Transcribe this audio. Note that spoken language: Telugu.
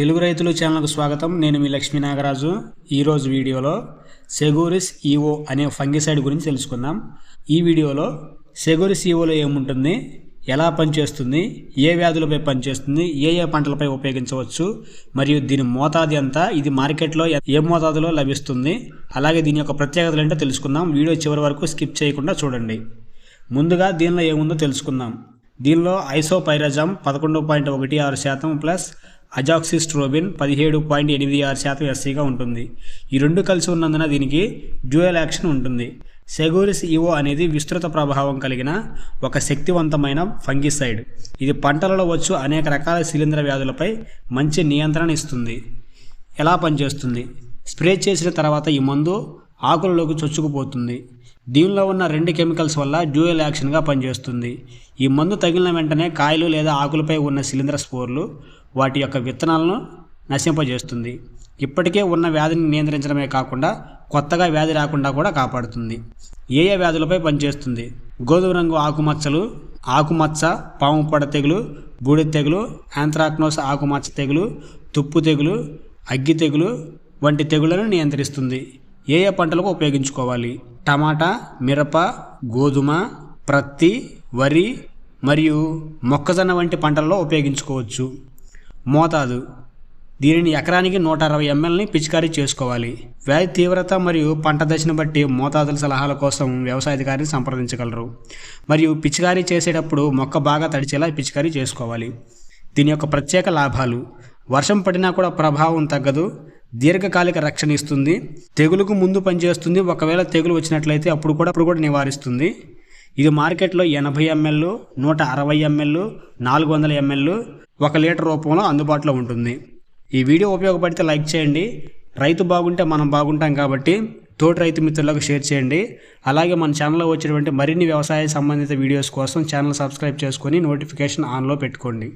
తెలుగు రైతులు ఛానల్కు స్వాగతం. నేను మీ లక్ష్మీ నాగరాజు. ఈరోజు వీడియోలో సెగోరిస్ ఈఓ అనే ఫంగిసైడ్ గురించి తెలుసుకుందాం. ఈ వీడియోలో సెగోరిస్ ఈఓలో ఏముంటుంది? ఎలా పనిచేస్తుంది? ఏ వ్యాధులపై పనిచేస్తుంది? ఏ ఏ పంటలపై ఉపయోగించవచ్చు? మరియు దీని మోతాదు ఎంత? ఇది మార్కెట్లో ఏ మోతాదులో లభిస్తుంది? అలాగే దీని యొక్క ప్రత్యేకతలు ఏంటో తెలుసుకుందాం. వీడియో చివరి వరకు స్కిప్ చేయకుండా చూడండి. ముందుగా దీనిలో ఏముందో తెలుసుకుందాం. దీనిలో ఐసోపైరజామ్ పదకొండు పాయింట్ ఒకటి ఆరు శాతం ప్లస్ అజాక్సిస్ట్రోబిన్ పదిహేడు పాయింట్ ఎనిమిది ఆరు శాతం ఎస్సీగా ఉంటుంది. ఈ రెండు కలిసి ఉన్నందున దీనికి డ్యూయల్ యాక్షన్ ఉంటుంది. సెగోరిస్ ఈవో అనేది విస్తృత ప్రభావం కలిగిన ఒక శక్తివంతమైన ఫంగిసైడ్. ఇది పంటలలో వచ్చు అనేక రకాల శిలీంధ్ర వ్యాధులపై మంచి నియంత్రణ ఇస్తుంది. ఎలా పనిచేస్తుంది? స్ప్రే చేసిన తర్వాత ఈ మందు ఆకులలోకి చొచ్చుకుపోతుంది. దీనిలో ఉన్న రెండు కెమికల్స్ వల్ల డ్యూయల్ యాక్షన్గా పనిచేస్తుంది. ఈ మందు తగిలిన వెంటనే కాయలు లేదా ఆకులపై ఉన్న శిలీంద్ర స్పోర్లు వాటి యొక్క విత్తనాలను నశింపజేస్తుంది. ఇప్పటికే ఉన్న వ్యాధిని నియంత్రించడమే కాకుండా కొత్తగా వ్యాధి రాకుండా కూడా కాపాడుతుంది. ఏ ఏ వ్యాధులపై పనిచేస్తుంది? గోధుమ రంగు ఆకుమచ్చలు ఆకుమచ్చ పాముపొడ తెగులు బూడిద తెగులు యాంథ్రాక్నోస్ ఆకుమచ్చ తెగులు తుప్పు తెగులు అగ్గి తెగులు వంటి తెగుళ్ళను నియంత్రిస్తుంది. ఏ ఏ పంటలకు ఉపయోగించుకోవాలి? టమాటా మిరప గోధుమ ప్రత్తి వరి మరియు మొక్కజొన్న వంటి పంటల్లో ఉపయోగించుకోవచ్చు. మోతాదు. దీనిని ఎకరానికి నూట అరవై ఎంఎల్ని పిచికారీ చేసుకోవాలి. వ్యాధి తీవ్రత మరియు పంట దశను బట్టి మోతాదుల సలహాల కోసం వ్యవసాయ అధికారిని సంప్రదించగలరు. మరియు పిచికారీ చేసేటప్పుడు మొక్క బాగా తడిచేలా పిచికారీ చేసుకోవాలి. దీని యొక్క ప్రత్యేక లాభాలు. వర్షం పడినా కూడా ప్రభావం తగ్గదు. దీర్ఘకాలిక రక్షణ ఇస్తుంది. తెగులుకు ముందు పనిచేస్తుంది. ఒకవేళ తెగులు వచ్చినట్లయితే అప్పుడు కూడా అప్పుడు కూడా నివారిస్తుంది. ఇది మార్కెట్లో ఎనభై ఎంఎల్ నూట అరవై ఎంఎల్ నాలుగు వందల ఎంఎల్ ఒక లీటర్ రూపంలో అందుబాటులో ఉంటుంది. ఈ వీడియో ఉపయోగపడితే లైక్ చేయండి. రైతు బాగుంటే మనం బాగుంటాం కాబట్టి తోటి రైతు మిత్రులకు షేర్ చేయండి. అలాగే మన ఛానల్లో వచ్చినటువంటి మరిన్ని వ్యవసాయ సంబంధిత వీడియోస్ కోసం ఛానల్ సబ్స్క్రైబ్ చేసుకొని నోటిఫికేషన్ ఆన్లో పెట్టుకోండి.